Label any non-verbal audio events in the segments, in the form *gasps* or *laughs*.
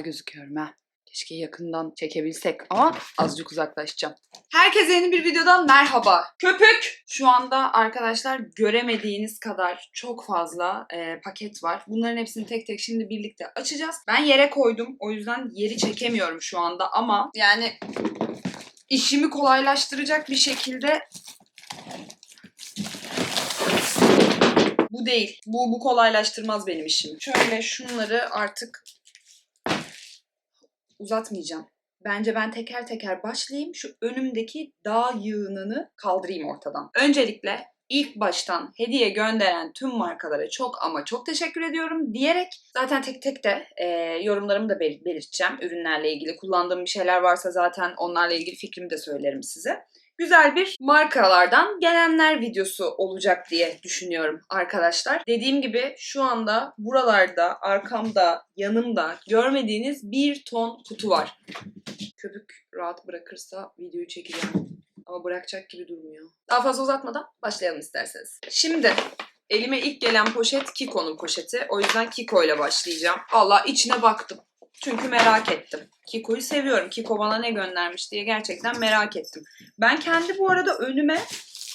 güzel gözüküyorum ha. Keşke yakından çekebilsek ama azıcık uzaklaşacağım. Herkese yeni bir videodan merhaba. Köpük! Şu anda arkadaşlar göremediğiniz kadar çok fazla e, paket var. Bunların hepsini tek tek şimdi birlikte açacağız. Ben yere koydum. O yüzden yeri çekemiyorum şu anda ama yani işimi kolaylaştıracak bir şekilde bu değil. Bu, bu kolaylaştırmaz benim işimi. Şöyle şunları artık uzatmayacağım. Bence ben teker teker başlayayım. Şu önümdeki dağ yığınını kaldırayım ortadan. Öncelikle ilk baştan hediye gönderen tüm markalara çok ama çok teşekkür ediyorum diyerek zaten tek tek de e, yorumlarımı da bel- belirteceğim. Ürünlerle ilgili kullandığım bir şeyler varsa zaten onlarla ilgili fikrimi de söylerim size güzel bir markalardan gelenler videosu olacak diye düşünüyorum arkadaşlar. Dediğim gibi şu anda buralarda, arkamda, yanımda görmediğiniz bir ton kutu var. Köpük rahat bırakırsa videoyu çekeceğim. Ama bırakacak gibi durmuyor. Daha fazla uzatmadan başlayalım isterseniz. Şimdi elime ilk gelen poşet Kiko'nun poşeti. O yüzden Kiko ile başlayacağım. Valla içine baktım. Çünkü merak ettim. Kiko'yu seviyorum. Kiko bana ne göndermiş diye gerçekten merak ettim. Ben kendi bu arada önüme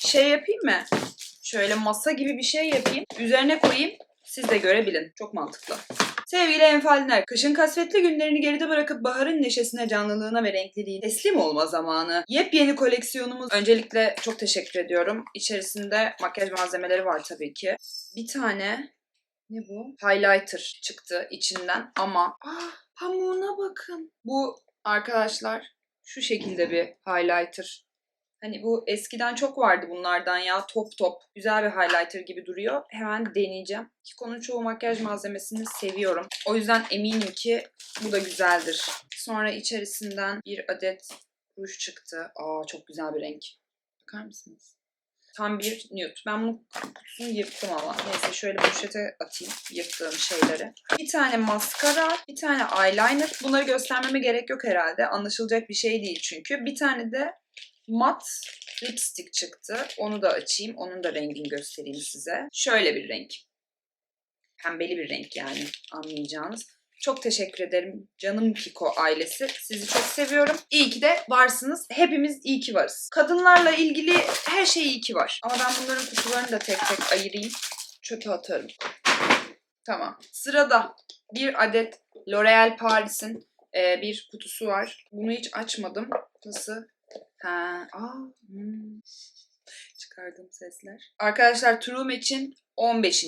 şey yapayım mı? Şöyle masa gibi bir şey yapayım. Üzerine koyayım. Siz de görebilin. Çok mantıklı. Sevgili enfalinler, kışın kasvetli günlerini geride bırakıp baharın neşesine, canlılığına ve renkliliğine teslim olma zamanı. Yepyeni koleksiyonumuz. Öncelikle çok teşekkür ediyorum. İçerisinde makyaj malzemeleri var tabii ki. Bir tane ne bu? Highlighter çıktı içinden ama ah, pamuğuna bakın. Bu arkadaşlar şu şekilde bir highlighter. Hani bu eskiden çok vardı bunlardan ya top top. Güzel bir highlighter gibi duruyor. Hemen deneyeceğim. Kiko'nun çoğu makyaj malzemesini seviyorum. O yüzden eminim ki bu da güzeldir. Sonra içerisinden bir adet ruj çıktı. Aa çok güzel bir renk. Bakar mısınız? Tam bir nude. Ben bunu kutusunu yırttım ama. Neyse şöyle poşete atayım yırttığım şeyleri. Bir tane maskara, bir tane eyeliner. Bunları göstermeme gerek yok herhalde. Anlaşılacak bir şey değil çünkü. Bir tane de mat lipstick çıktı. Onu da açayım. Onun da rengini göstereyim size. Şöyle bir renk. Pembeli bir renk yani anlayacağınız. Çok teşekkür ederim canım Kiko ailesi. Sizi çok seviyorum. İyi ki de varsınız. Hepimiz iyi ki varız. Kadınlarla ilgili her şey iyi ki var. Ama ben bunların kutularını da tek tek ayırayım. Çöpe atarım. Tamam. Sırada bir adet L'Oreal Paris'in e, bir kutusu var. Bunu hiç açmadım. Nasıl? Ha, aa, hmm. Çıkardığım sesler. Arkadaşlar True Match'in 15.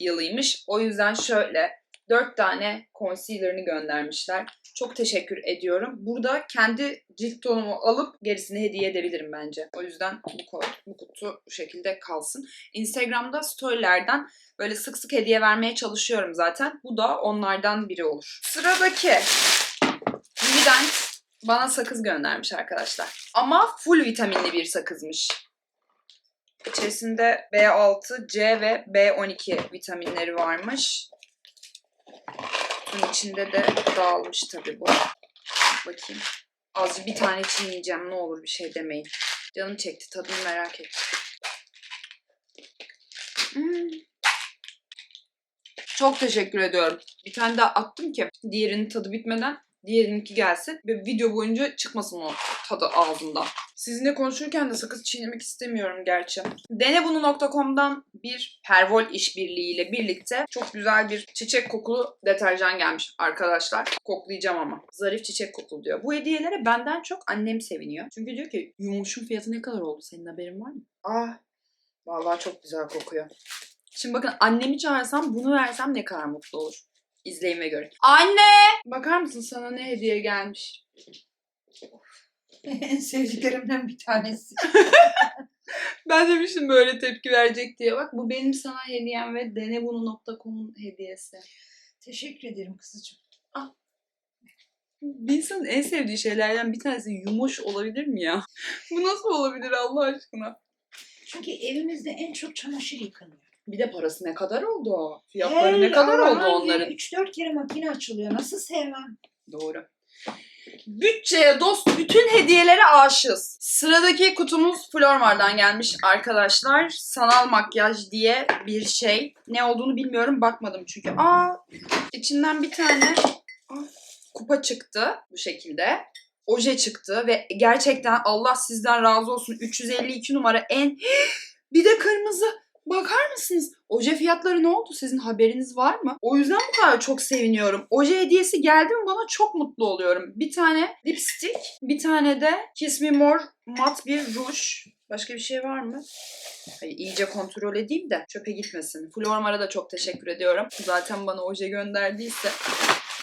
yılıymış. O yüzden şöyle 4 tane concealer'ını göndermişler. Çok teşekkür ediyorum. Burada kendi cilt tonumu alıp gerisini hediye edebilirim bence. O yüzden bu, bu kutu bu şekilde kalsın. Instagram'da storylerden böyle sık sık hediye vermeye çalışıyorum zaten. Bu da onlardan biri olur. Sıradaki Vivident bana sakız göndermiş arkadaşlar. Ama full vitaminli bir sakızmış. İçerisinde B6, C ve B12 vitaminleri varmış. Bunun içinde de dağılmış tabii bu. Bakayım. Azıcık bir tane çiğneyeceğim ne olur bir şey demeyin. Canım çekti tadını merak ettim. Hmm. Çok teşekkür ediyorum. Bir tane daha attım ki diğerinin tadı bitmeden diğerininki gelsin ve video boyunca çıkmasın o tadı ağzımdan. Sizinle konuşurken de sakız çiğnemek istemiyorum gerçi. Denebunu.com'dan bir Pervol işbirliğiyle birlikte çok güzel bir çiçek kokulu deterjan gelmiş arkadaşlar. Koklayacağım ama. Zarif çiçek kokulu diyor. Bu hediyelere benden çok annem seviniyor. Çünkü diyor ki yumuşun fiyatı ne kadar oldu? Senin haberin var mı? Ah vallahi çok güzel kokuyor. Şimdi bakın annemi çağırsam bunu versem ne kadar mutlu olur. İzleyin ve görün. Anne! Bakar mısın sana ne hediye gelmiş? *laughs* en sevdiklerimden bir tanesi. *laughs* Ben demiştim böyle tepki verecek diye. Bak bu benim sana hediyem ve denebunu.com'un hediyesi. Teşekkür ederim kızıcığım. Bir insanın en sevdiği şeylerden bir tanesi yumuş olabilir mi ya? *laughs* bu nasıl olabilir Allah aşkına? Çünkü evimizde en çok çamaşır yıkanıyor. Bir de parası ne kadar oldu o? Fiyatları ne kadar oldu onların? 3-4 kere makine açılıyor. Nasıl sevmem? Doğru. Bütçeye dost bütün hediyelere aşığız. Sıradaki kutumuz Flormar'dan gelmiş arkadaşlar. Sanal makyaj diye bir şey. Ne olduğunu bilmiyorum bakmadım çünkü. Aa içinden bir tane Aa, kupa çıktı bu şekilde. Oje çıktı ve gerçekten Allah sizden razı olsun 352 numara en *gasps* bir de kırmızı. Bakar mısınız? Oje fiyatları ne oldu? Sizin haberiniz var mı? O yüzden bu kadar çok seviniyorum. Oje hediyesi geldi mi bana çok mutlu oluyorum. Bir tane lipstick, bir tane de Kiss Me More mat bir ruj. Başka bir şey var mı? Hayır, iyice kontrol edeyim de çöpe gitmesin. Flormar'a da çok teşekkür ediyorum. Zaten bana oje gönderdiyse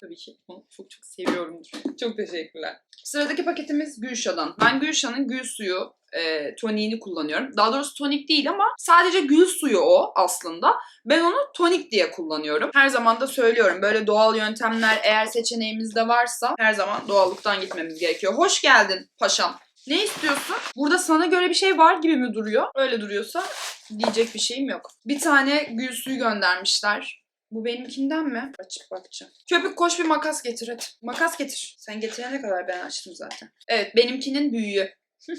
tabii ki onu çok çok seviyorumdur. *laughs* Çok teşekkürler. Sıradaki paketimiz Gülşah'dan. Ben Gülşah'ın gül suyu e, toniğini kullanıyorum. Daha doğrusu tonik değil ama sadece gül suyu o aslında. Ben onu tonik diye kullanıyorum. Her zaman da söylüyorum böyle doğal yöntemler eğer seçeneğimizde varsa her zaman doğallıktan gitmemiz gerekiyor. Hoş geldin paşam. Ne istiyorsun? Burada sana göre bir şey var gibi mi duruyor? Öyle duruyorsa diyecek bir şeyim yok. Bir tane gül suyu göndermişler. Bu benimkinden mi? Açıp bakacağım. Köpük koş bir makas getir hadi. Makas getir. Sen getirene kadar ben açtım zaten. Evet benimkinin büyüğü. *laughs*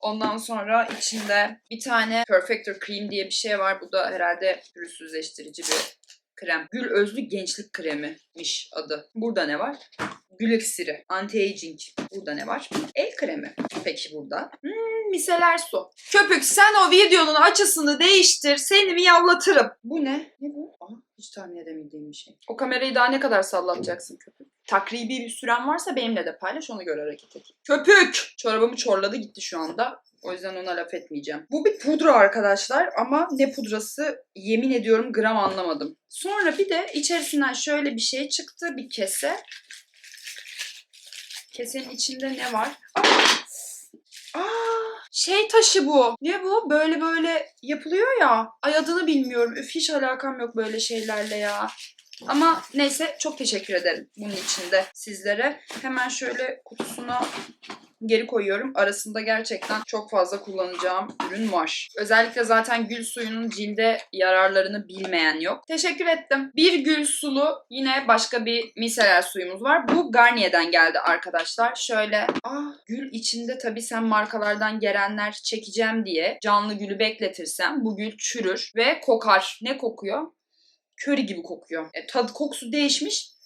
Ondan sonra içinde bir tane Perfector Cream diye bir şey var. Bu da herhalde pürüzsüzleştirici bir krem. Gül özlü gençlik kremimiş adı. Burada ne var? Gül iksiri. Anti-aging. Burada ne var? El kremi. Peki burada. Hmm, miseler su. Köpük sen o videonun açısını değiştir. Seni miyavlatırım. Bu ne? Ne bu? Aa, hiç tahmin edemediğim bir şey. O kamerayı daha ne kadar sallatacaksın köpük? Takribi bir süren varsa benimle de paylaş ona göre hareket et. Köpük! Çorabımı çorladı gitti şu anda. O yüzden ona laf etmeyeceğim. Bu bir pudra arkadaşlar ama ne pudrası yemin ediyorum gram anlamadım. Sonra bir de içerisinden şöyle bir şey çıktı. Bir kese. Kesenin içinde ne var? Aa! Aa, şey taşı bu. Ne bu? Böyle böyle yapılıyor ya. Ay adını bilmiyorum. Üf hiç alakam yok böyle şeylerle ya. Ama neyse çok teşekkür ederim bunun için de sizlere. Hemen şöyle kutusuna geri koyuyorum. Arasında gerçekten çok fazla kullanacağım ürün var. Özellikle zaten gül suyunun cilde yararlarını bilmeyen yok. Teşekkür ettim. Bir gül sulu yine başka bir miseler suyumuz var. Bu Garnier'den geldi arkadaşlar. Şöyle ah gül içinde tabii sen markalardan gelenler çekeceğim diye canlı gülü bekletirsem bu gül çürür ve kokar. Ne kokuyor? Köri gibi kokuyor. E, tadı kokusu değişmiş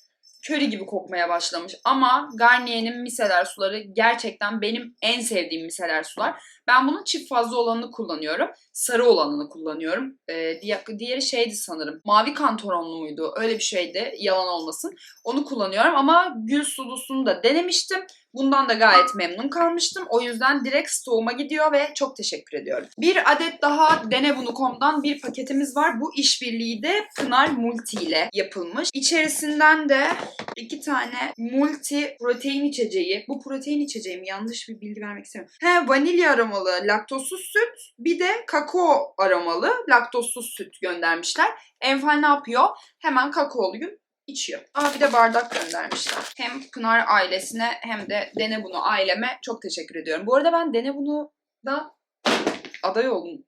köri gibi kokmaya başlamış. Ama Garnier'in miseler suları gerçekten benim en sevdiğim miseler sular. Ben bunun çift fazla olanını kullanıyorum. Sarı olanını kullanıyorum. Ee, diğer- diğeri şeydi sanırım. Mavi kantaronlu muydu? Öyle bir şeydi. Yalan olmasın. Onu kullanıyorum ama gül sulusunu da denemiştim. Bundan da gayet memnun kalmıştım. O yüzden direkt stoğuma gidiyor ve çok teşekkür ediyorum. Bir adet daha Denebunu.com'dan bir paketimiz var. Bu işbirliği de Pınar Multi ile yapılmış. İçerisinden de iki tane multi protein içeceği. Bu protein içeceği mi? Yanlış bir bilgi vermek istemiyorum. He vanilya aromalı laktozsuz süt. Bir de kakao aromalı laktozsuz süt göndermişler. Enfal ne yapıyor? Hemen kakaoluyu içiyor. Aa bir de bardak göndermişler. Hem Pınar ailesine hem de Denebunu aileme çok teşekkür ediyorum. Bu arada ben Denebunu'da aday oldum.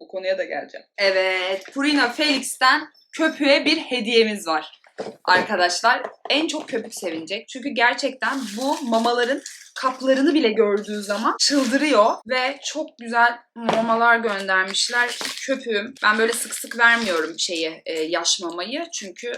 Bu konuya da geleceğim. Evet, Purina Felix'ten köpüğe bir hediyemiz var. Arkadaşlar en çok köpük sevinecek. Çünkü gerçekten bu mamaların kaplarını bile gördüğü zaman çıldırıyor ve çok güzel mamalar göndermişler. Köpüğüm. Ben böyle sık sık vermiyorum şeyi e, yaş mamayı çünkü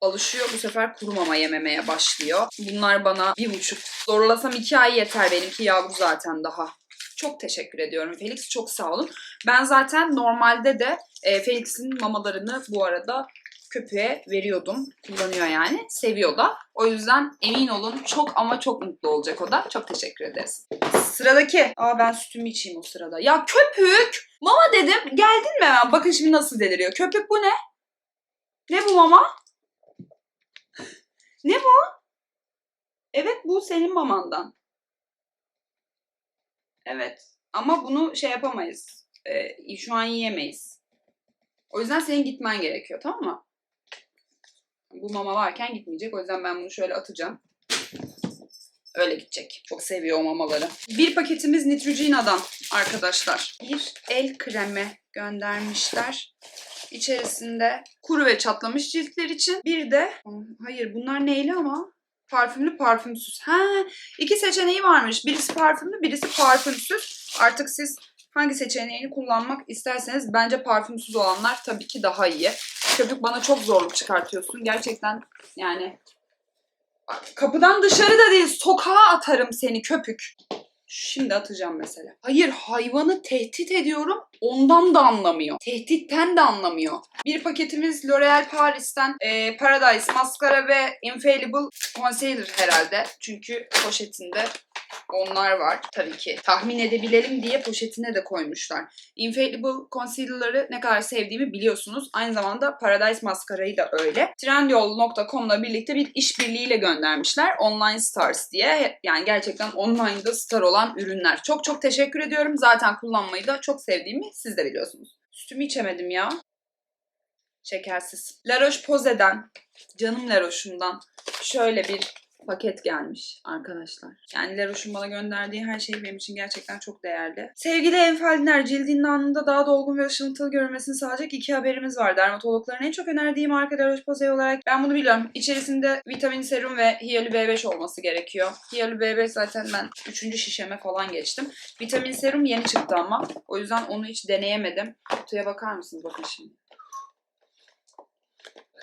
alışıyor bu sefer kuru mama yememeye başlıyor. Bunlar bana bir buçuk. Zorlasam iki ay yeter benimki yavru zaten daha. Çok teşekkür ediyorum Felix. Çok sağ olun. Ben zaten normalde de e, Felix'in mamalarını bu arada köpeğe veriyordum. Kullanıyor yani. Seviyor da. O yüzden emin olun çok ama çok mutlu olacak o da. Çok teşekkür ederiz. Sıradaki. Aa ben sütümü içeyim o sırada. Ya köpük! Mama dedim. Geldin mi hemen? Bakın şimdi nasıl deliriyor. Köpük bu ne? Ne bu mama? Ne bu? Evet bu senin mamandan. Evet. Ama bunu şey yapamayız. Ee, şu an yiyemeyiz. O yüzden senin gitmen gerekiyor tamam mı? Bu mama varken gitmeyecek. O yüzden ben bunu şöyle atacağım. Öyle gidecek. Çok seviyor o mamaları. Bir paketimiz Neutrogena'dan arkadaşlar. Bir el kremi göndermişler. İçerisinde kuru ve çatlamış ciltler için. Bir de hayır bunlar neyli ama parfümlü parfümsüz. Ha, iki seçeneği varmış. Birisi parfümlü, birisi parfümsüz. Artık siz hangi seçeneğini kullanmak isterseniz bence parfümsüz olanlar tabii ki daha iyi. Köpük bana çok zorluk çıkartıyorsun. Gerçekten yani Kapıdan dışarı da değil sokağa atarım seni köpük. Şimdi atacağım mesela. Hayır hayvanı tehdit ediyorum ondan da anlamıyor. Tehditten de anlamıyor. Bir paketimiz L'Oreal Paris'ten e, Paradise Mascara ve Infallible Concealer herhalde. Çünkü poşetinde onlar var tabii ki. Tahmin edebilelim diye poşetine de koymuşlar. Infallible Concealer'ları ne kadar sevdiğimi biliyorsunuz. Aynı zamanda Paradise Mascara'yı da öyle. Trendyol.com'la birlikte bir işbirliğiyle göndermişler. Online Stars diye. Yani gerçekten online'da star olan ürünler. Çok çok teşekkür ediyorum. Zaten kullanmayı da çok sevdiğimi siz de biliyorsunuz. Sütümü içemedim ya. Şekersiz. La Roche-Posay'den, canım La Roche'umdan şöyle bir paket gelmiş arkadaşlar. Yani La Roche'un bana gönderdiği her şey benim için gerçekten çok değerli. Sevgili Enfaldiner, cildinin anında daha dolgun ve ışıltılı görünmesini sağlayacak iki haberimiz var. Dermatologların en çok önerdiği marka La Roche-Posay olarak ben bunu biliyorum. İçerisinde vitamin serum ve hiyalü B5 olması gerekiyor. Hiyalü B5 zaten ben 3. şişeme falan geçtim. Vitamin serum yeni çıktı ama. O yüzden onu hiç deneyemedim. Kutuya bakar mısınız? Bakın şimdi.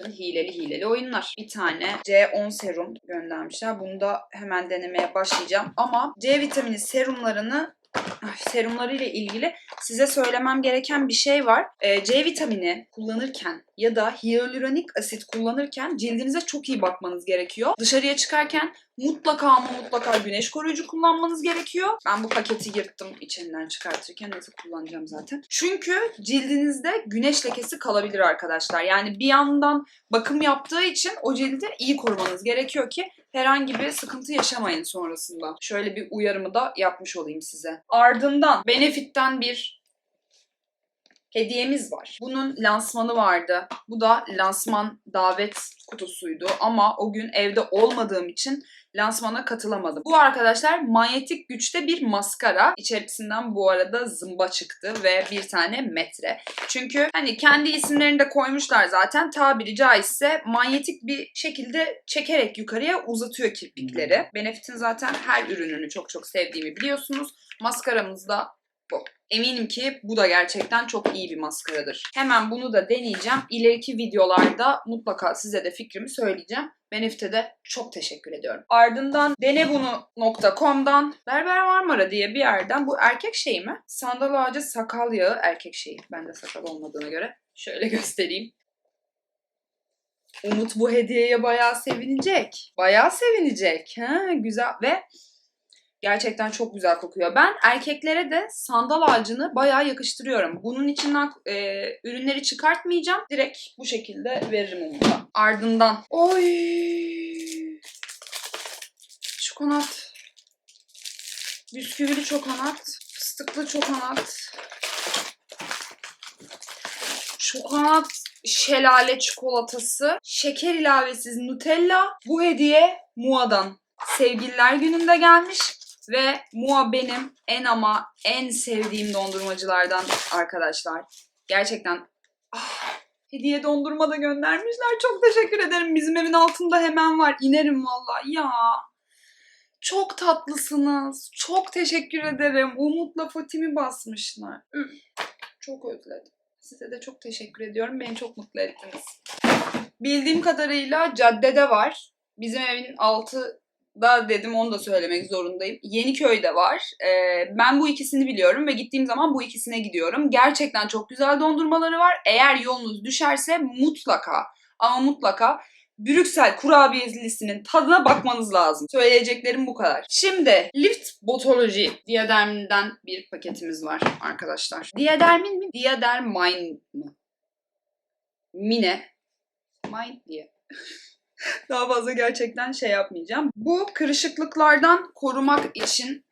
Bakın hileli hileli oyunlar. Bir tane C10 serum göndermişler. Bunu da hemen denemeye başlayacağım. Ama C vitamini serumlarını Ay, serumları ile ilgili size söylemem gereken bir şey var. Ee, C vitamini kullanırken ya da hyaluronik asit kullanırken cildinize çok iyi bakmanız gerekiyor. Dışarıya çıkarken mutlaka ama mutlaka güneş koruyucu kullanmanız gerekiyor. Ben bu paketi yırttım içinden çıkartırken neyse kullanacağım zaten. Çünkü cildinizde güneş lekesi kalabilir arkadaşlar. Yani bir yandan bakım yaptığı için o cildi iyi korumanız gerekiyor ki herhangi bir sıkıntı yaşamayın sonrasında. Şöyle bir uyarımı da yapmış olayım size. Ardından Benefit'ten bir hediyemiz var. Bunun lansmanı vardı. Bu da lansman davet kutusuydu ama o gün evde olmadığım için lansmana katılamadım. Bu arkadaşlar manyetik güçte bir maskara. İçerisinden bu arada zımba çıktı ve bir tane metre. Çünkü hani kendi isimlerini de koymuşlar zaten. Tabiri caizse manyetik bir şekilde çekerek yukarıya uzatıyor kirpikleri. Benefit'in zaten her ürününü çok çok sevdiğimi biliyorsunuz. Maskaramız da bu. Eminim ki bu da gerçekten çok iyi bir maskaradır. Hemen bunu da deneyeceğim. İleriki videolarda mutlaka size de fikrimi söyleyeceğim. Benefit'e de çok teşekkür ediyorum. Ardından denebunu.com'dan Berber Marmara diye bir yerden bu erkek şeyi mi? Sandal ağacı sakal yağı erkek şeyi. Bende sakal olmadığına göre şöyle göstereyim. Umut bu hediyeye bayağı sevinecek. Bayağı sevinecek. Ha, güzel ve Gerçekten çok güzel kokuyor. Ben erkeklere de sandal ağacını bayağı yakıştırıyorum. Bunun içinden e, ürünleri çıkartmayacağım. Direkt bu şekilde veririm Umut'a. Ardından. Oy! Çokonat. Bisküvili çokonat. Fıstıklı çokonat. Çokonat şelale çikolatası. Şeker ilavesiz Nutella. Bu hediye Mua'dan. Sevgililer gününde gelmiş. Ve Mua benim en ama en sevdiğim dondurmacılardan arkadaşlar. Gerçekten ah, hediye dondurma da göndermişler. Çok teşekkür ederim. Bizim evin altında hemen var. İnerim vallahi ya. Çok tatlısınız. Çok teşekkür ederim. Umut'la Fatih'i basmışlar. Çok özledim. Size de çok teşekkür ediyorum. Beni çok mutlu ettiniz. Bildiğim kadarıyla caddede var. Bizim evin altı da dedim onu da söylemek zorundayım. Yeniköy'de var. Ee, ben bu ikisini biliyorum ve gittiğim zaman bu ikisine gidiyorum. Gerçekten çok güzel dondurmaları var. Eğer yolunuz düşerse mutlaka ama mutlaka Brüksel kurabiyelisinin tadına bakmanız lazım. Söyleyeceklerim bu kadar. Şimdi Lift Botology Diaderm'den bir paketimiz var arkadaşlar. Diadermin mi? Diadermine mı? Mine. Mind diye. *laughs* Daha fazla gerçekten şey yapmayacağım. Bu kırışıklıklardan korumak için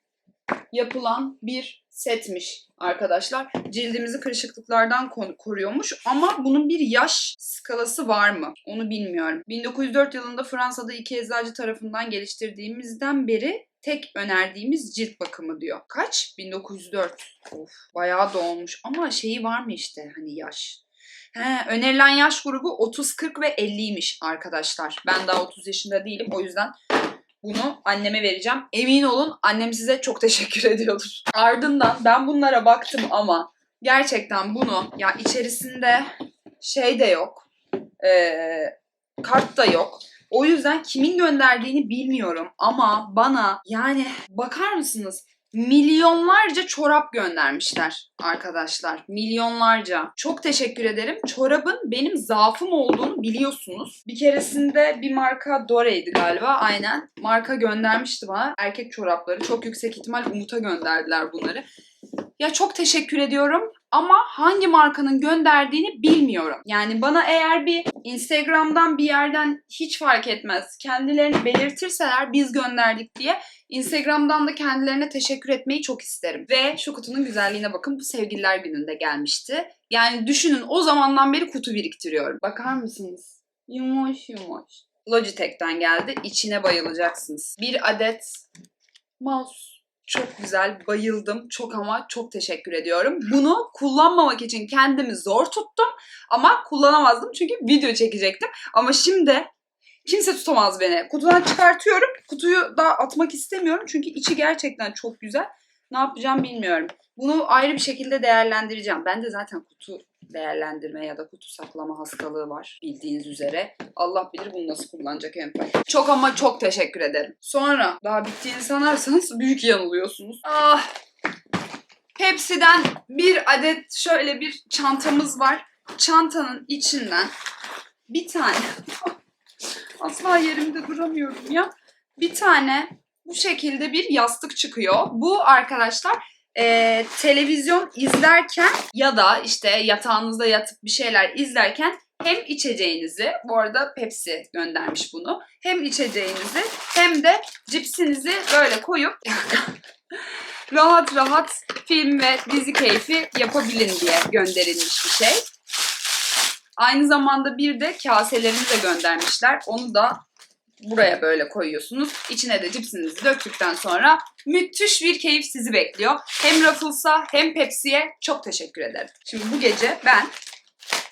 yapılan bir setmiş arkadaşlar. Cildimizi kırışıklıklardan ko- koruyormuş ama bunun bir yaş skalası var mı? Onu bilmiyorum. 1904 yılında Fransa'da iki eczacı tarafından geliştirdiğimizden beri tek önerdiğimiz cilt bakımı diyor. Kaç? 1904. Of bayağı da olmuş ama şeyi var mı işte hani yaş. He, önerilen yaş grubu 30, 40 ve 50'ymiş arkadaşlar. Ben daha 30 yaşında değilim. O yüzden bunu anneme vereceğim. Emin olun annem size çok teşekkür *laughs* ediyordur. Ardından ben bunlara baktım ama gerçekten bunu ya içerisinde şey de yok. Ee, kart da yok. O yüzden kimin gönderdiğini bilmiyorum ama bana yani bakar mısınız? Milyonlarca çorap göndermişler arkadaşlar. Milyonlarca. Çok teşekkür ederim. Çorabın benim zaafım olduğunu biliyorsunuz. Bir keresinde bir marka Dore'ydi galiba. Aynen. Marka göndermişti bana erkek çorapları. Çok yüksek ihtimal Umut'a gönderdiler bunları. Ya çok teşekkür ediyorum ama hangi markanın gönderdiğini bilmiyorum. Yani bana eğer bir Instagram'dan bir yerden hiç fark etmez kendilerini belirtirseler biz gönderdik diye Instagram'dan da kendilerine teşekkür etmeyi çok isterim. Ve şu kutunun güzelliğine bakın bu sevgililer gününde gelmişti. Yani düşünün o zamandan beri kutu biriktiriyorum. Bakar mısınız? Yumuş yumuş. Logitech'ten geldi. İçine bayılacaksınız. Bir adet mouse. Çok güzel, bayıldım. Çok ama çok teşekkür ediyorum. Bunu kullanmamak için kendimi zor tuttum ama kullanamazdım çünkü video çekecektim. Ama şimdi kimse tutamaz beni. Kutudan çıkartıyorum. Kutuyu daha atmak istemiyorum çünkü içi gerçekten çok güzel. Ne yapacağım bilmiyorum. Bunu ayrı bir şekilde değerlendireceğim. Bende zaten kutu değerlendirme ya da kutu saklama hastalığı var bildiğiniz üzere. Allah bilir bunu nasıl kullanacak en son. Çok ama çok teşekkür ederim. Sonra daha bittiğini sanarsanız büyük yanılıyorsunuz. Ah Hepsiden bir adet şöyle bir çantamız var. Çantanın içinden bir tane *laughs* asla yerimde duramıyorum ya. Bir tane bu şekilde bir yastık çıkıyor. Bu arkadaşlar e, televizyon izlerken ya da işte yatağınızda yatıp bir şeyler izlerken hem içeceğinizi, bu arada Pepsi göndermiş bunu, hem içeceğinizi hem de cipsinizi böyle koyup *laughs* rahat rahat film ve dizi keyfi yapabilin diye gönderilmiş bir şey. Aynı zamanda bir de kaselerini de göndermişler. Onu da buraya böyle koyuyorsunuz. İçine de cipsinizi döktükten sonra müthiş bir keyif sizi bekliyor. Hem Ruffles'a hem Pepsi'ye çok teşekkür ederim. Şimdi bu gece ben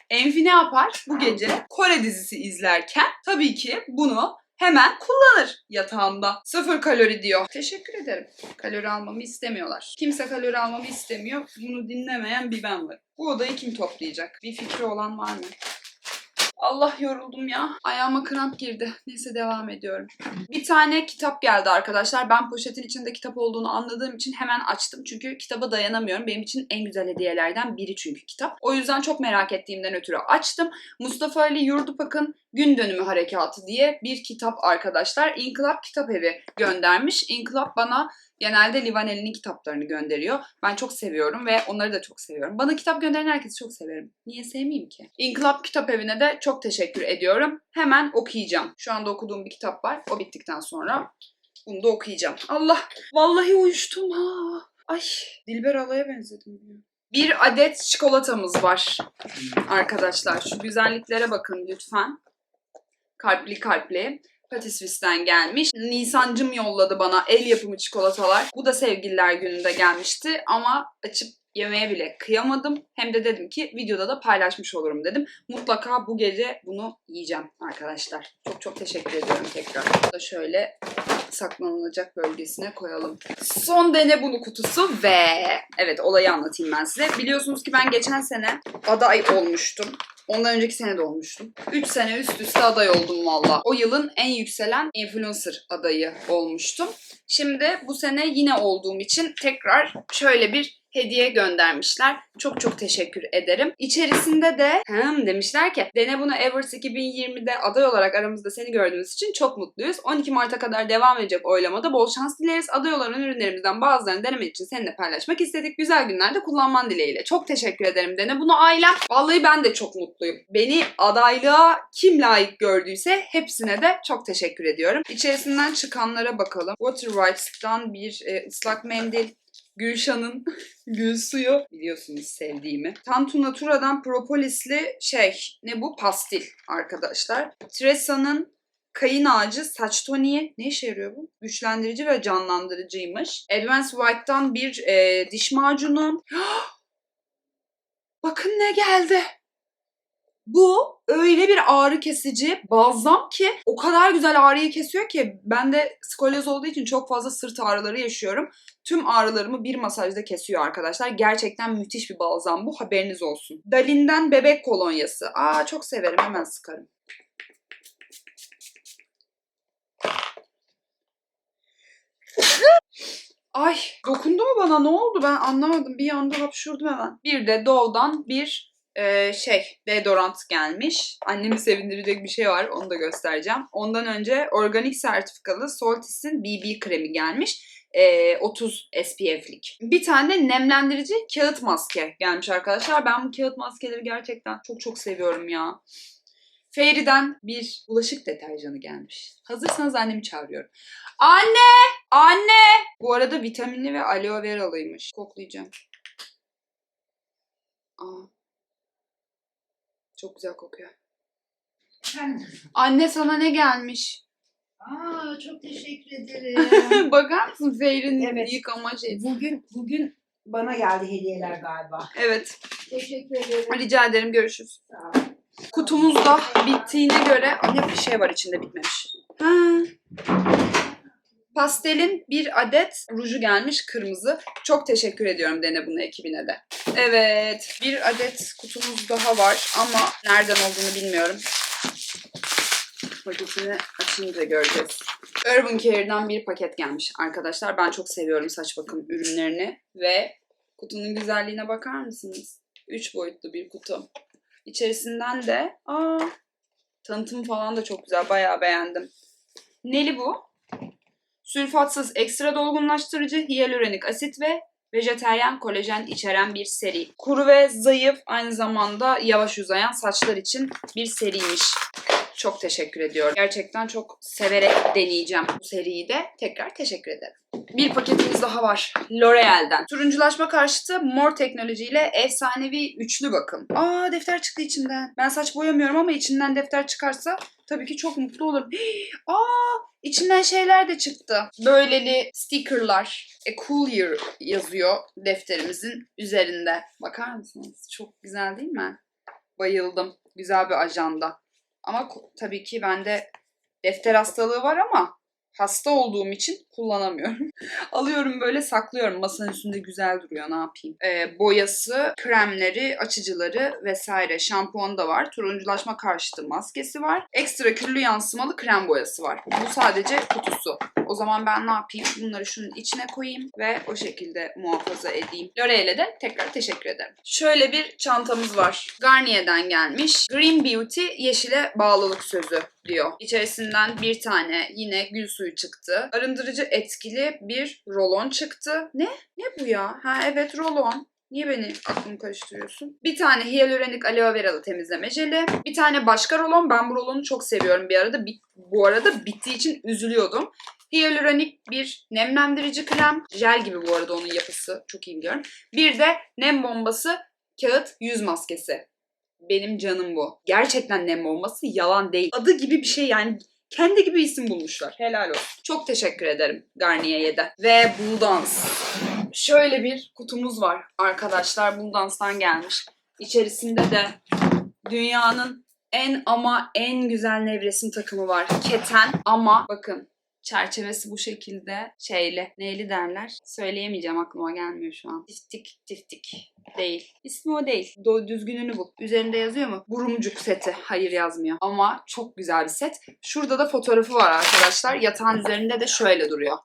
Enfi ne yapar? Bu gece Kore dizisi izlerken tabii ki bunu hemen kullanır yatağında. Sıfır kalori diyor. Teşekkür ederim. Kalori almamı istemiyorlar. Kimse kalori almamı istemiyor. Bunu dinlemeyen bir ben varım. Bu odayı kim toplayacak? Bir fikri olan var mı? Allah yoruldum ya. Ayağıma kramp girdi. Neyse devam ediyorum. Bir tane kitap geldi arkadaşlar. Ben poşetin içinde kitap olduğunu anladığım için hemen açtım. Çünkü kitaba dayanamıyorum. Benim için en güzel hediyelerden biri çünkü kitap. O yüzden çok merak ettiğimden ötürü açtım. Mustafa Ali Yurdupak'ın Gün Dönümü Harekatı diye bir kitap arkadaşlar. İnkılap Kitap Evi göndermiş. İnkılap bana genelde Livaneli'nin kitaplarını gönderiyor. Ben çok seviyorum ve onları da çok seviyorum. Bana kitap gönderen herkesi çok severim. Niye sevmeyeyim ki? İnkılap Kitap Evi'ne de çok teşekkür ediyorum. Hemen okuyacağım. Şu anda okuduğum bir kitap var. O bittikten sonra bunu da okuyacağım. Allah! Vallahi uyuştum ha. Ay! Dilber Ala'ya benzedim. ya. Bir adet çikolatamız var arkadaşlar. Şu güzelliklere bakın lütfen. Kalpli kalpli. Patisvis'ten gelmiş. Nisancım yolladı bana el yapımı çikolatalar. Bu da sevgililer gününde gelmişti ama açıp yemeye bile kıyamadım. Hem de dedim ki videoda da paylaşmış olurum dedim. Mutlaka bu gece bunu yiyeceğim arkadaşlar. Çok çok teşekkür ediyorum tekrar. Bunu da şöyle saklanılacak bölgesine koyalım. Son dene bunu kutusu ve evet olayı anlatayım ben size. Biliyorsunuz ki ben geçen sene aday olmuştum. Ondan önceki sene de olmuştum. 3 sene üst üste aday oldum valla. O yılın en yükselen influencer adayı olmuştum. Şimdi bu sene yine olduğum için tekrar şöyle bir hediye göndermişler. Çok çok teşekkür ederim. İçerisinde de hem demişler ki Dene bunu Evers 2020'de aday olarak aramızda seni gördüğümüz için çok mutluyuz. 12 Mart'a kadar devam edecek oylamada bol şans dileriz. Aday olan ürünlerimizden bazılarını denemen için seninle paylaşmak istedik. Güzel günlerde kullanman dileğiyle. Çok teşekkür ederim Dene. Bunu ailem. Vallahi ben de çok mutluyum. Beni adaylığa kim layık gördüyse hepsine de çok teşekkür ediyorum. İçerisinden çıkanlara bakalım. Water Rights'tan bir e, ıslak mendil. Gülşah'ın *laughs* gül suyu biliyorsunuz sevdiğimi. Tantu Natura'dan propolisli şey ne bu pastil arkadaşlar. Tressa'nın kayın ağacı saç toniği ne işe yarıyor bu? Güçlendirici ve canlandırıcıymış. Advanced White'tan bir e, diş macunu. *gasps* Bakın ne geldi. Bu öyle bir ağrı kesici balzam ki o kadar güzel ağrıyı kesiyor ki ben de skolyoz olduğu için çok fazla sırt ağrıları yaşıyorum. Tüm ağrılarımı bir masajda kesiyor arkadaşlar. Gerçekten müthiş bir balzam bu haberiniz olsun. Dalin'den bebek kolonyası. Aa çok severim hemen sıkarım. Ay dokundu mu bana ne oldu ben anlamadım. Bir anda hapşurdum hemen. Bir de Dove'dan bir e, şey deodorant gelmiş. Annemi sevindirecek bir şey var onu da göstereceğim. Ondan önce organik sertifikalı Soltis'in BB kremi gelmiş. E, 30 SPF'lik. Bir tane nemlendirici kağıt maske gelmiş arkadaşlar. Ben bu kağıt maskeleri gerçekten çok çok seviyorum ya. Fairy'den bir bulaşık deterjanı gelmiş. Hazırsanız annemi çağırıyorum. Anne! Anne! Bu arada vitaminli ve aloe veralıymış. Koklayacağım. Aa. Çok güzel kokuyor. Efendim? Anne sana ne gelmiş? Aa çok teşekkür ederim. *laughs* Bakar mısın Fairy'nin Evet. yıkama şeyi? bugün bugün bana geldi hediyeler galiba. Evet. Teşekkür ederim. Rica ederim. Görüşürüz. Sağ ol. Kutumuz da bittiğine göre ne bir şey var içinde bitmemiş. Ha. Pastelin bir adet ruju gelmiş kırmızı. Çok teşekkür ediyorum Dene bunu ekibine de. Evet bir adet kutumuz daha var ama nereden olduğunu bilmiyorum. Paketini açınca göreceğiz. Urban Care'dan bir paket gelmiş arkadaşlar. Ben çok seviyorum saç bakım ürünlerini ve kutunun güzelliğine bakar mısınız? 3 boyutlu bir kutu. İçerisinden de aa tanıtım falan da çok güzel. Bayağı beğendim. Neli bu? Sülfatsız ekstra dolgunlaştırıcı hiyalüronik asit ve vejeteryan kolajen içeren bir seri. Kuru ve zayıf aynı zamanda yavaş uzayan saçlar için bir seriymiş. Çok teşekkür ediyorum. Gerçekten çok severek deneyeceğim bu seriyi de. Tekrar teşekkür ederim. Bir paketimiz daha var. L'Oreal'den. Turunculaşma karşıtı mor teknolojiyle efsanevi üçlü bakım. Aa defter çıktı içinden. Ben saç boyamıyorum ama içinden defter çıkarsa tabii ki çok mutlu olurum. Hii, *gasps* Aa içinden şeyler de çıktı. Böyleli stickerlar. A cool year yazıyor defterimizin üzerinde. Bakar mısınız? Çok güzel değil mi? Bayıldım. Güzel bir ajanda. Ama tabii ki bende defter hastalığı var ama hasta olduğum için kullanamıyorum. *laughs* Alıyorum böyle saklıyorum. Masanın üstünde güzel duruyor ne yapayım. Ee, boyası, kremleri, açıcıları vesaire. Şampuanı da var. Turunculaşma karşıtı maskesi var. Ekstra küllü yansımalı krem boyası var. Bu sadece kutusu. O zaman ben ne yapayım? Bunları şunun içine koyayım ve o şekilde muhafaza edeyim. L'Oreal'e de tekrar teşekkür ederim. Şöyle bir çantamız var. Garnier'den gelmiş. Green Beauty yeşile bağlılık sözü diyor. İçerisinden bir tane yine gül suyu çıktı. Arındırıcı etkili bir rolon çıktı. Ne? Ne bu ya? Ha evet rolon. Niye beni aklımı karıştırıyorsun? Bir tane hyaluronik aloe veralı temizleme jeli. Bir tane başka rolon. Ben bu rolonu çok seviyorum bir arada. Bu arada bittiği için üzülüyordum. Hyaluronik bir nemlendirici krem. Jel gibi bu arada onun yapısı. Çok iyi biliyorum. Bir de nem bombası kağıt yüz maskesi. Benim canım bu. Gerçekten nem bombası yalan değil. Adı gibi bir şey yani kendi gibi isim bulmuşlar. Helal olsun. Çok teşekkür ederim Garnier'e de. Ve Buldans. Şöyle bir kutumuz var arkadaşlar. Buldans'tan gelmiş. İçerisinde de dünyanın en ama en güzel nevresim takımı var. Keten ama bakın çerçevesi bu şekilde şeyli. Neyli derler? Söyleyemeyeceğim aklıma gelmiyor şu an. Tiftik tiftik değil. İsmi o değil. Do düzgününü bul. Üzerinde yazıyor mu? Burumcuk seti. Hayır yazmıyor. Ama çok güzel bir set. Şurada da fotoğrafı var arkadaşlar. Yatağın üzerinde de şöyle duruyor.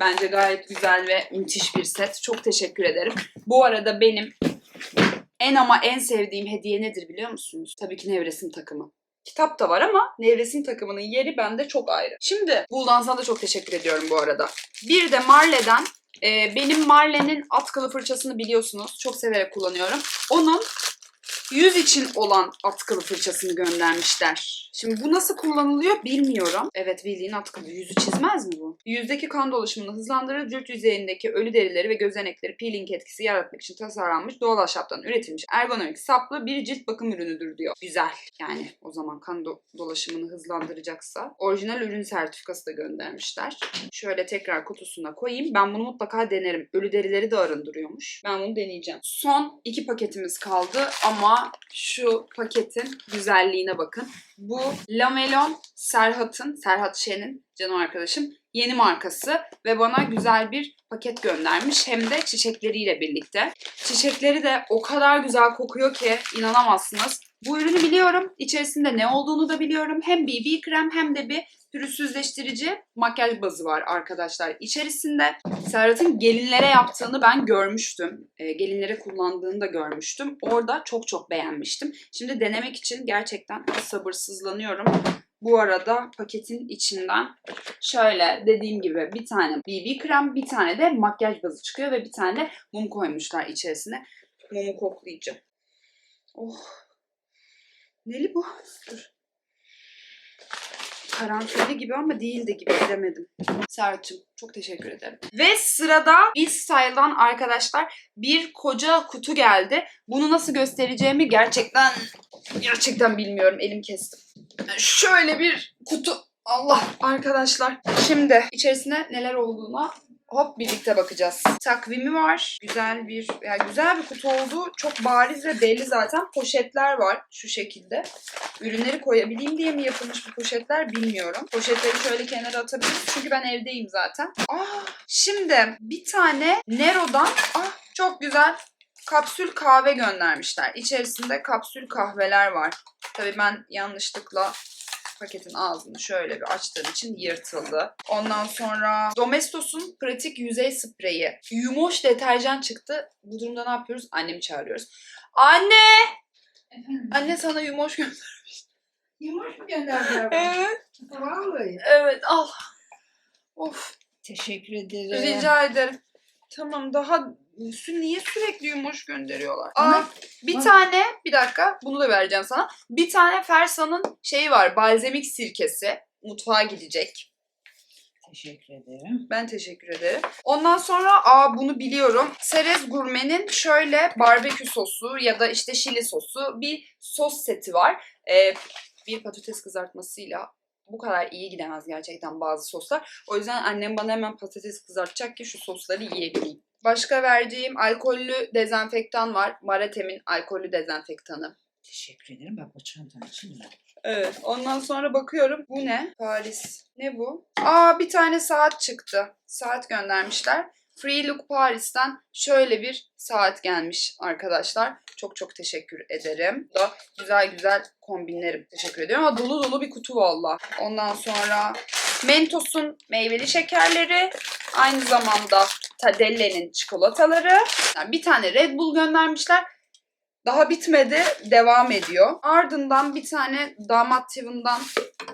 Bence gayet güzel ve müthiş bir set. Çok teşekkür ederim. Bu arada benim en ama en sevdiğim hediye nedir biliyor musunuz? Tabii ki nevresim takımı. Kitap da var ama nevresim takımının yeri bende çok ayrı. Şimdi Buldans'a da çok teşekkür ediyorum bu arada. Bir de Marle'den e, benim Marle'nin atkılı fırçasını biliyorsunuz. Çok severek kullanıyorum. Onun yüz için olan atkılı fırçasını göndermişler. Şimdi bu nasıl kullanılıyor bilmiyorum. Evet bildiğin atkılı. Yüzü çizmez mi bu? Yüzdeki kan dolaşımını hızlandırır, cilt yüzeyindeki ölü derileri ve gözenekleri peeling etkisi yaratmak için tasarlanmış doğal ahşaptan üretilmiş ergonomik saplı bir cilt bakım ürünüdür diyor. Güzel. Yani o zaman kan do- dolaşımını hızlandıracaksa orijinal ürün sertifikası da göndermişler. Şöyle tekrar kutusuna koyayım. Ben bunu mutlaka denerim. Ölü derileri de arındırıyormuş. Ben bunu deneyeceğim. Son iki paketimiz kaldı ama şu paketin güzelliğine bakın. Bu Lamelon Serhat'ın, Serhat Şen'in canım arkadaşım yeni markası ve bana güzel bir paket göndermiş. Hem de çiçekleriyle birlikte. Çiçekleri de o kadar güzel kokuyor ki inanamazsınız. Bu ürünü biliyorum. İçerisinde ne olduğunu da biliyorum. Hem BB krem hem de bir pürüzsüzleştirici makyaj bazı var arkadaşlar içerisinde. Serhat'ın gelinlere yaptığını ben görmüştüm. E, gelinlere kullandığını da görmüştüm. Orada çok çok beğenmiştim. Şimdi denemek için gerçekten sabırsızlanıyorum. Bu arada paketin içinden şöyle dediğim gibi bir tane BB krem, bir tane de makyaj bazı çıkıyor ve bir tane de mum koymuşlar içerisine. Mumu koklayacağım. Oh. Neli bu? Dur. Karanfilli gibi ama değil de gibi bilemedim. Serhat'cığım çok teşekkür ederim. Ve sırada B-Style'dan arkadaşlar bir koca kutu geldi. Bunu nasıl göstereceğimi gerçekten gerçekten bilmiyorum. Elim kestim. Şöyle bir kutu. Allah arkadaşlar. Şimdi içerisine neler olduğuna hop birlikte bakacağız. Takvimi var. Güzel bir yani güzel bir kutu olduğu çok bariz ve belli zaten. Poşetler var şu şekilde. Ürünleri koyabileyim diye mi yapılmış bu poşetler bilmiyorum. Poşetleri şöyle kenara atabiliriz çünkü ben evdeyim zaten. Ah, şimdi bir tane Nero'dan ah çok güzel kapsül kahve göndermişler. İçerisinde kapsül kahveler var. Tabii ben yanlışlıkla paketin ağzını şöyle bir açtığım için yırtıldı. Ondan sonra Domestos'un pratik yüzey spreyi. Yumoş deterjan çıktı. Bu durumda ne yapıyoruz? Annemi çağırıyoruz. Anne! Efendim, Anne sana yumoş gönder. yumuş mu gönderdiler? Evet. Vallahi. Evet al. Of Teşekkür ederim. rica ederim. Tamam daha Sü- niye sürekli yumoş gönderiyorlar? Aa, bir tane bir dakika bunu da vereceğim sana. Bir tane Fersa'nın şeyi var balzamik sirkesi. Mutfağa gidecek. Teşekkür ederim. Ben teşekkür ederim. Ondan sonra aa bunu biliyorum. Serez Gurme'nin şöyle barbekü sosu ya da işte şili sosu bir sos seti var. Ee, bir patates kızartmasıyla bu kadar iyi gidemez gerçekten bazı soslar. O yüzden annem bana hemen patates kızartacak ki şu sosları yiyebileyim. Başka verdiğim alkollü dezenfektan var. Maratem'in alkollü dezenfektanı. Teşekkür ederim. Bak bu çantam için iyi. Evet. Ondan sonra bakıyorum. Bu ne? Paris. Ne bu? Aa bir tane saat çıktı. Saat göndermişler. Free Look Paris'ten şöyle bir saat gelmiş arkadaşlar. Çok çok teşekkür ederim. Da güzel güzel kombinlerim. Teşekkür ediyorum ama dolu dolu bir kutu valla. Ondan sonra Mentos'un meyveli şekerleri. Aynı zamanda Tadelle'nin çikolataları. Yani bir tane Red Bull göndermişler. Daha bitmedi, devam ediyor. Ardından bir tane damat Tiven'dan,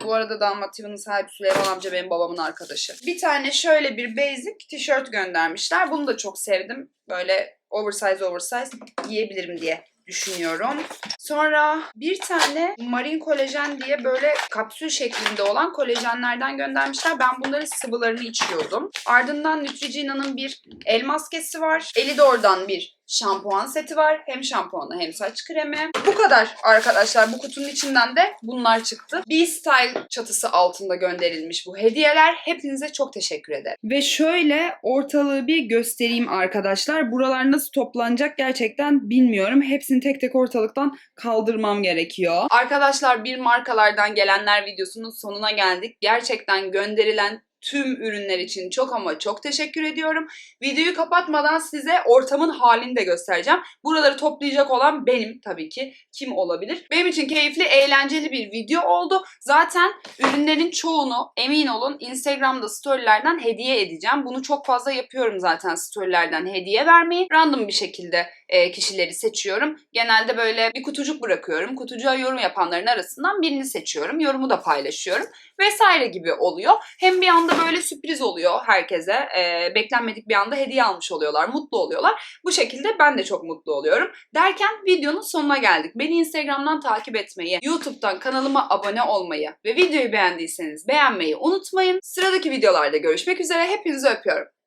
bu arada damat Tiven'ın sahibi Süleyman amca benim babamın arkadaşı. Bir tane şöyle bir basic tişört göndermişler. Bunu da çok sevdim. Böyle oversize oversize giyebilirim diye düşünüyorum. Sonra bir tane marin kolajen diye böyle kapsül şeklinde olan kolajenlerden göndermişler. Ben bunların sıvılarını içiyordum. Ardından Neutrogena'nın bir el maskesi var. Elidor'dan bir şampuan seti var. Hem şampuanı hem saç kremi. Bu kadar arkadaşlar. Bu kutunun içinden de bunlar çıktı. B-Style çatısı altında gönderilmiş bu hediyeler. Hepinize çok teşekkür ederim. Ve şöyle ortalığı bir göstereyim arkadaşlar. Buralar nasıl toplanacak gerçekten bilmiyorum. Hepsini tek tek ortalıktan kaldırmam gerekiyor. Arkadaşlar bir markalardan gelenler videosunun sonuna geldik. Gerçekten gönderilen tüm ürünler için çok ama çok teşekkür ediyorum. Videoyu kapatmadan size ortamın halini de göstereceğim. Buraları toplayacak olan benim tabii ki. Kim olabilir? Benim için keyifli, eğlenceli bir video oldu. Zaten ürünlerin çoğunu emin olun Instagram'da storylerden hediye edeceğim. Bunu çok fazla yapıyorum zaten storylerden hediye vermeyi. Random bir şekilde e, kişileri seçiyorum. Genelde böyle bir kutucuk bırakıyorum. Kutucuğa yorum yapanların arasından birini seçiyorum. Yorumu da paylaşıyorum vesaire gibi oluyor. Hem bir anda böyle sürpriz oluyor herkese. Ee, beklenmedik bir anda hediye almış oluyorlar, mutlu oluyorlar. Bu şekilde ben de çok mutlu oluyorum. Derken videonun sonuna geldik. Beni Instagram'dan takip etmeyi, YouTube'dan kanalıma abone olmayı ve videoyu beğendiyseniz beğenmeyi unutmayın. Sıradaki videolarda görüşmek üzere. Hepinizi öpüyorum.